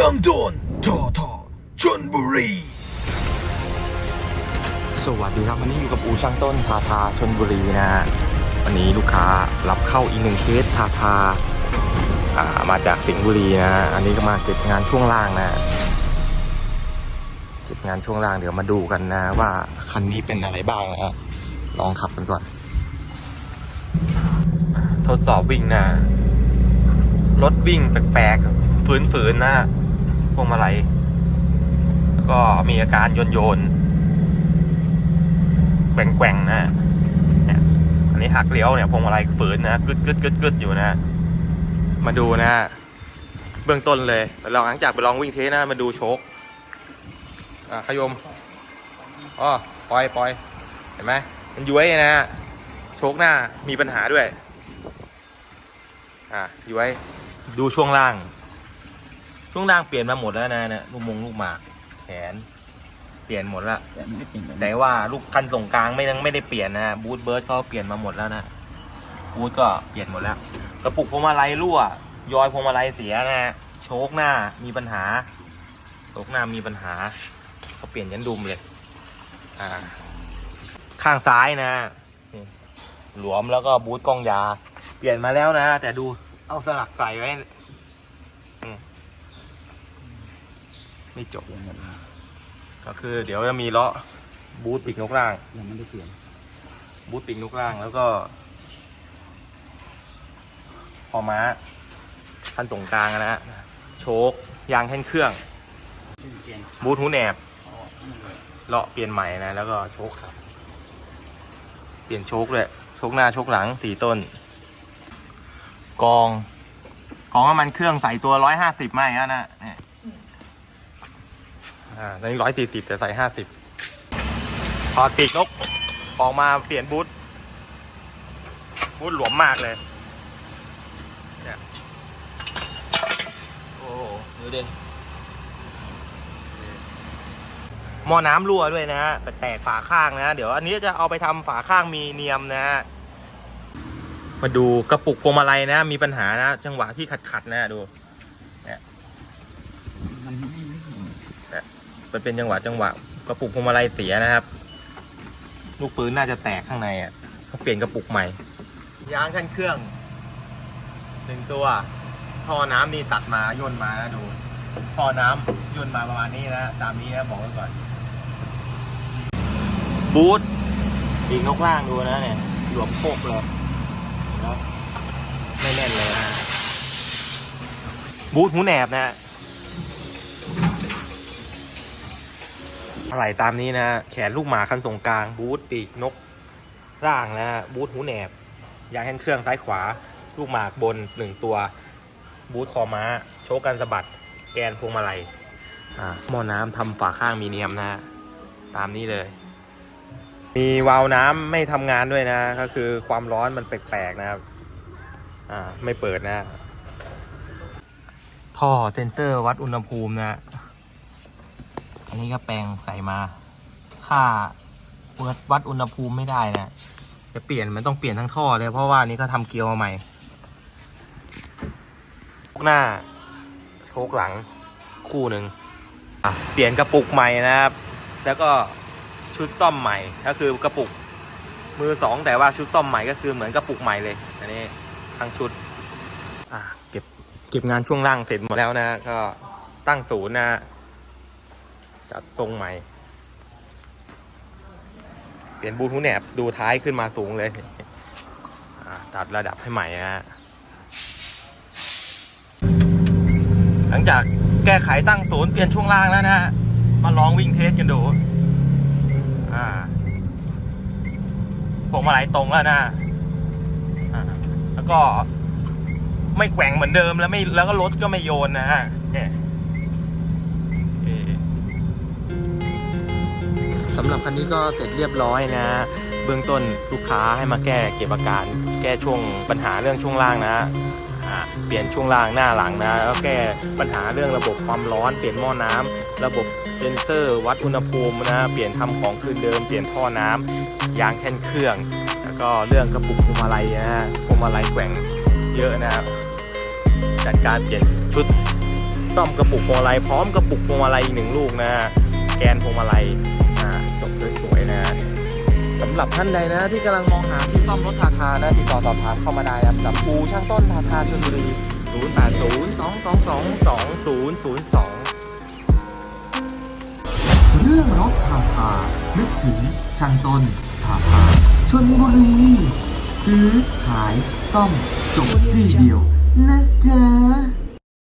ยังโดนทอทอชนบุรี สวัสดีครับวันนี้อยู่กับอูช่างต้นทาทาชนบุรีนะฮะวันนี้ลูกค้ารับเข้าอีกหนึ่งเคสทาทาอ่ามาจากสิงห์บุรีนะฮะอันนี้ก็มาเก็บงานช่วงล่างนะเก็บงานช่วงล่างเดี๋ยวมาดูกันนะ ว่าคันนี้เป็นอะไรบ้างนะฮะลองขับกันก่อน ทดสอบวิ่งนะรถวิ่งแปลกๆฝืนๆนะฮะ วงมาลัยแล้วก็มีอาการโยนโยนแกว่งๆนะอันนี้หักเลี้ยวเนี่ยพวงมาลัยฝืนนะกึดกึดกึดกึดอยู่นะ มาดูนะ เบื้องต้นเลยลองหลังจากไปลองวิ่งเทสนะมาดูโชคอ่าขยมอ๋อปล่อยปล่อยเห็นไหมมันย้วยนะโชคหน้ามีปัญหาด้วย อ่าย้วยดูช่วงล่าง ช่วงล่างเปลี่ยนมาหมดแล้วนะเนี่ยลูกมงลูกหมากแขน เปลี่ยนหมดละแต่ไม่เป็นแบบแต่ว่าลูกคันส่งกลางไม่ยังไม่ได้เปลี่ยนนะบูทเบิร์ดก็เปลี่ยนมาหมดแล้วนะบูทก็เปลี่ยนหมดแล้ว กระปุกพวงมาลัยรั่ว ยอยพวงมาลัยเสียนะ โชคหน้ามีปัญหาโชคหน้ามีปัญหาเขาเปลี่ยนยันดุมเลย อ่า ข้างซ้ายนะนี่หลวมแล้วก็บูทกล้องยา เปลี่ยนมาแล้วนะ แต่ดูเอาสลักใส่ไว้อืม ไม่จบเปลี่ยนหมดเลยก็คือเดี๋ยวจะมีล้อบูทปีกนกล่างยังไม่ได้เปลี่ยนบูทปีกนกล่างแล้วก็พอม้าคันตรงกลางนะฮะโชคยางแท่นเครื่องเปลี่ยนบูทหูแหนบอ๋อเลาะเปลี่ยนใหม่นะ แล้วก็โชคครับ เปลี่ยนโชคเลยโชคหน้าโชคหลังสี่ต้น กอง กองน้ำมันเครื่องใส่ตัวร้อยห้าสิบไม่ก็นะเนี่ย อ่าตอนนี้ร้อยสี่สิบแต่ใส่ห้าสิบพอปีกนก ออกมาเปลี่ยนบูทบูทหลวมมากเลยเนี่ยโอ้โหดูดิหม้อน้ำรั่วด้วยนะฮะแตกฝาข้างนะ เดี๋ยวอันนี้จะเอาไปทำฝาข้างมีเนียมนะฮะมาดูกระปุกพวงมาลัยนะ มีปัญหานะ จังหวะที่ขัดขัดๆนะดูมันไม่ไม่เห็น มันเป็นจังหวะจังหวะกระปุกพวงมาลัยเสียนะครับ ลูกปืนน่าจะแตกข้างในอะต้องเปลี่ยนกระปุกใหม่ ยางขั้นเครื่องหนึ่งตัว ท่อน้ำนี่ตัดมาย่นมานะดู ท่อน้ำย่นมาประมาณนี้นะตามนี้นะบอกไว้ก่อน บูทปีกนกล่างดูนะเนี่ยหลวมโคกเลยแล้วไม่แน่นเลยนะบูทหูแหนบนะ อะไรตามนี้นะ แขนลูกหมาคันส่งกลาง บูทปีกนก ร่างนะบูทหูแหนบ ยางแฮนเครื่องซ้ายขวา ลูกหมากบนหนึ่งตัว บูทคอม้า โชกกันสะบัด แกนพวงมาลัยอ่าหม้อน้ำทำฝาข้างมีเนียมนะ ตามนี้เลย มีวาล์วน้ำไม่ทำงานด้วยนะ ก็คือความร้อนมันแปลกๆนะครับ อ่า ไม่เปิดนะ ท่อเซ็นเซอร์วัดอุณหภูมินะ อันนี้ก็แปลงใส่มา ค่าวัดวัดอุณหภูมิไม่ได้นะ จะเปลี่ยนมันต้องเปลี่ยนทั้งท่อเลยเพราะว่านี่ก็ทำเกลียวมาใหม่โชคหน้าโชคหลังคู่หนึ่งเปลี่ยนกระปุกใหม่นะครับ แล้วก็ชุดซ่อมใหม่ ก็คือกระปุกมือสองแต่ว่าชุดซ่อมใหม่ก็คือเหมือนกระปุกใหม่เลย อันนี้ทั้งชุด อะเก็บเก็บงานช่วงล่างเสร็จหมดแล้วนะ ก็ตั้งศูนย์นะ จัดทรงใหม่ เปลี่ยนบูทูแหนบดูท้ายขึ้นมาสูงเลยตัดระดับให้ใหม่นะฮะหลังจากแก้ไขตั้งศูนย์เปลี่ยนช่วงล่างแล้วนะฮะ มาลองวิ่งเทสกันดู อ่าพวงมาลัยตรงแล้วนะอ่าแล้วก็ไม่แกว่งเหมือนเดิมแล้วไม่แล้วก็รถก็ไม่โยนนะฮะเนี่ย สำหรับคันนี้ก็เสร็จเรียบร้อยนะ เบื้องต้นลูกค้าให้มาแก้เก็บอาการ แก้ช่วงปัญหาเรื่องช่วงล่างนะเปลี่ยนช่วงล่างหน้าหลังนะแล้วแก้ปัญหาเรื่องระบบความร้อนเปลี่ยนหม้อน้ำระบบเซนเซอร์วัดอุณหภูมินะเปลี่ยนทำของคืนเดิม เปลี่ยนท่อน้ำยางแท่นเครื่อง แล้วก็เรื่องกระปุกพวงมาลัยนะพวงมาลัยแกว่งเยอะนะครับจัดการเปลี่ยนชุดซ่อมกระปุกพวงมาลัยพร้อมกระปุกพวงมาลัยอีกหนึ่งลูกนะแกนพวงมาลัย สำหรับท่านใดนะ ที่กำลังมองหาที่ซ่อมรถทาทานะติดต่อสอบถามเข้ามาได้นะครับกับปูช่างต้นทาทาชลบุรี 0 8 0 2 2 2 2 0 0 2 เรื่องรถทาทา นึกถึงช่างต้นทาทาชนบุรี ซื้อขายซ่อมจบที่เดียว นะจ๊ะ